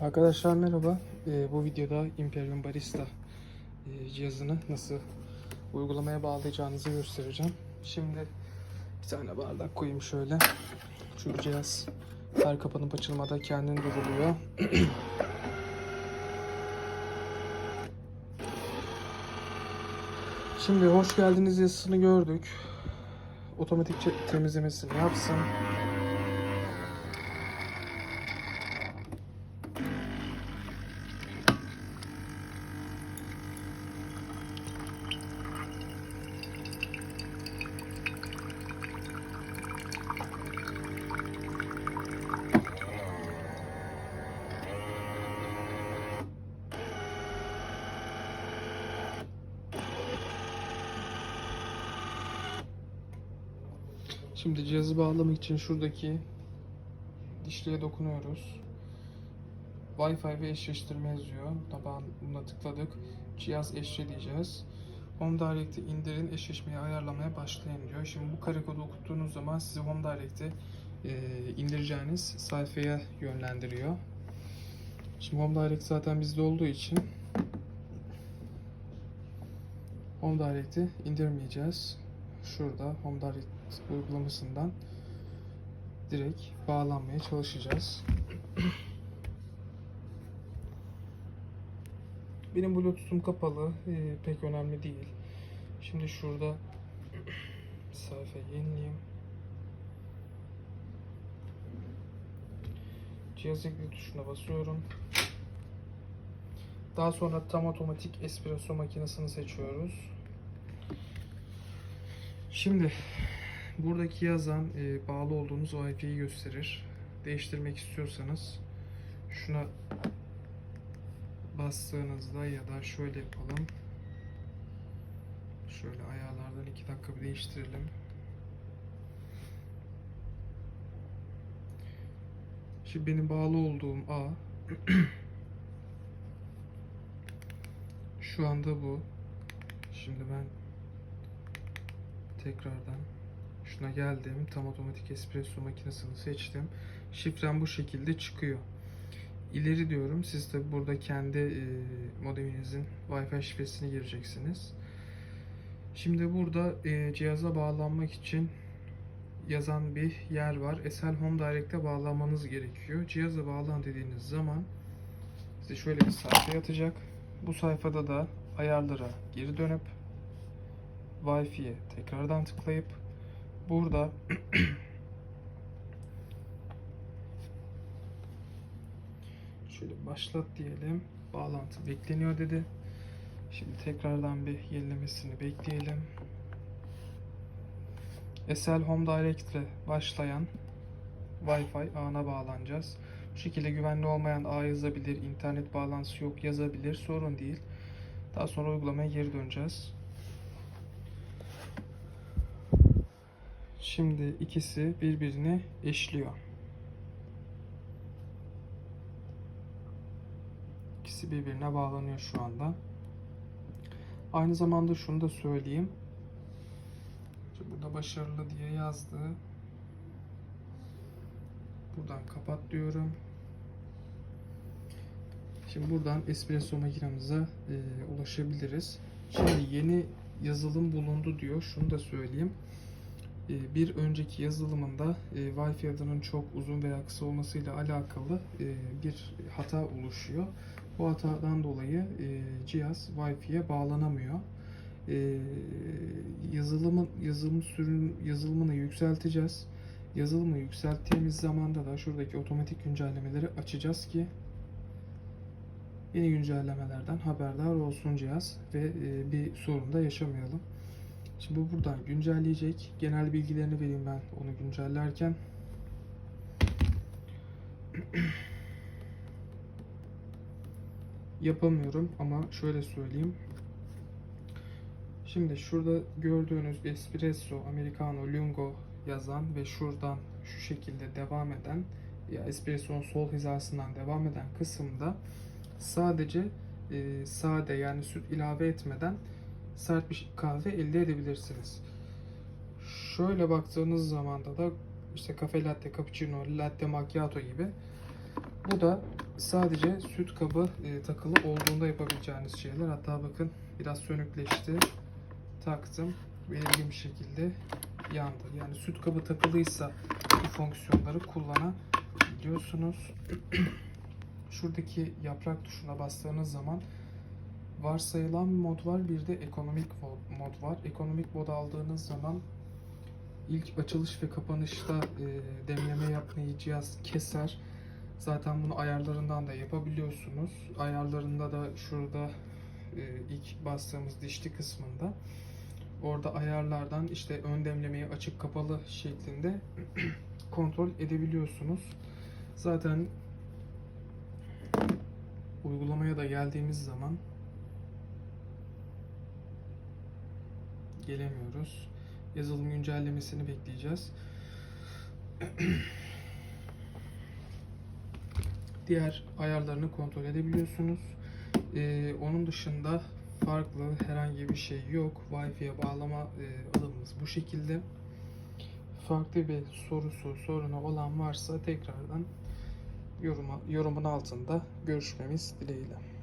Arkadaşlar merhaba. Ee, bu videoda Imperium Barista e, cihazını nasıl uygulamaya bağlayacağınızı göstereceğim. Şimdi bir tane bardak koyayım şöyle. Çünkü cihaz her kapanıp açılmada kendini duruluyor. Şimdi hoş geldiniz yazısını gördük. Otomatik temizlemesini yapsın. Şimdi cihazı bağlamak için şuradaki dişliğe dokunuyoruz. Wi-Fi ve eşleştirme yazıyor. Taban buna tıkladık. Cihaz eşleyeceğiz. Home Direct'i indirin, eşleşmeyi ayarlamaya başlayın diyor. Şimdi bu kare kodu okuttuğunuz zaman sizi Home Direct'i e, indireceğiniz sayfaya yönlendiriyor. Şimdi Home Direct zaten bizde olduğu için Home Direct'i indirmeyeceğiz. Şurada Home Direct uygulamasından direkt bağlanmaya çalışacağız. Benim Bluetooth'um kapalı. ee, pek önemli değil. Şimdi şurada sayfa yenileyim. Cihaz ekle tuşuna basıyorum. Daha sonra tam otomatik espresso makinesini seçiyoruz. Şimdi buradaki yazan e, bağlı olduğunuz Wi-Fi'yi gösterir. Değiştirmek istiyorsanız şuna bastığınızda ya da şöyle yapalım. Şöyle ayarlardan 2 dakika bir değiştirelim. Şimdi benim bağlı olduğum A şu anda bu. Şimdi ben tekrardan şuna geldim. Tam otomatik espresso makinesini seçtim. Şifrem bu şekilde çıkıyor. İleri diyorum. Siz de burada kendi e, modeminizin Wi-Fi şifresini gireceksiniz. Şimdi burada e, cihaza bağlanmak için yazan bir yer var. Esel Home Direct'e bağlanmanız gerekiyor. Cihaza bağlan dediğiniz zaman size şöyle bir sayfa atacak. Bu sayfada da ayarlara geri dönüp Wi-Fi'ye tekrardan tıklayıp burada şöyle başlat diyelim. Bağlantı bekleniyor dedi. Şimdi tekrardan bir yenilemesini bekleyelim. Esel Home Direct başlayan Wi-Fi ağına bağlanacağız. Bu şekilde güvenli olmayan ağ yazabilir, internet bağlantısı yok yazabilir, sorun değil. Daha sonra uygulamaya geri döneceğiz. Şimdi ikisi birbirini eşliyor. İkisi birbirine bağlanıyor şu anda. Aynı zamanda şunu da söyleyeyim. İşte Burada başarılı diye yazdı. Buradan kapat diyorum. Şimdi buradan espresso makinamıza e, ulaşabiliriz. Şimdi yeni yazılım bulundu diyor. Şunu da söyleyeyim. E, bir önceki yazılımında e, Wi-Fi adının çok uzun veya kısa olmasıyla alakalı e, bir hata oluşuyor. Bu hatadan dolayı e, cihaz Wi-Fi'ye bağlanamıyor. Yazılımın yazılım sürüm yazılımını yükselteceğiz. Yazılımı yükselttiğimiz zamanda da şuradaki otomatik güncellemeleri açacağız ki yeni güncellemelerden haberdar olsun cihaz ve bir sorun da yaşamayalım. Şimdi bu buradan güncelleyecek. Genel bilgilerini vereyim ben onu güncellerken. Yapamıyorum ama şöyle söyleyeyim. Şimdi şurada gördüğünüz espresso, americano, lungo yazan ve şuradan şu şekilde devam eden ya espresso'nun sol hizasından devam eden kısımda sadece e, sade yani süt ilave etmeden sert bir kahve elde edebilirsiniz. Şöyle baktığınız zaman da da işte kafe latte, cappuccino, latte macchiato gibi bu da sadece süt kabı e, takılı olduğunda yapabileceğiniz şeyler. Hatta bakın biraz sönükleşti. Taktım. Belirgin bir şekilde yandı. Yani süt kabı takılıysa bu fonksiyonları kullanabiliyorsunuz. Şuradaki yaprak tuşuna bastığınız zaman varsayılan mod var. Bir de ekonomik mod var. Ekonomik mod aldığınız zaman ilk açılış ve kapanışta e, demleme yapmayı cihaz keser. Zaten bunu ayarlarından da yapabiliyorsunuz. Ayarlarında da şurada e, ilk bastığımız dişli kısmında orada ayarlardan işte ön demlemeyi açık kapalı şeklinde kontrol edebiliyorsunuz. Zaten uygulamaya da geldiğimiz zaman gelemiyoruz. Yazılım güncellemesini bekleyeceğiz. Diğer ayarlarını kontrol edebiliyorsunuz. Ee, onun dışında farklı herhangi bir şey yok. Wi-Fi'ye bağlama e, alımımız bu şekilde. Farklı bir sorusu, sorunu olan varsa tekrardan yoruma, yorumun altında görüşmemiz dileğiyle.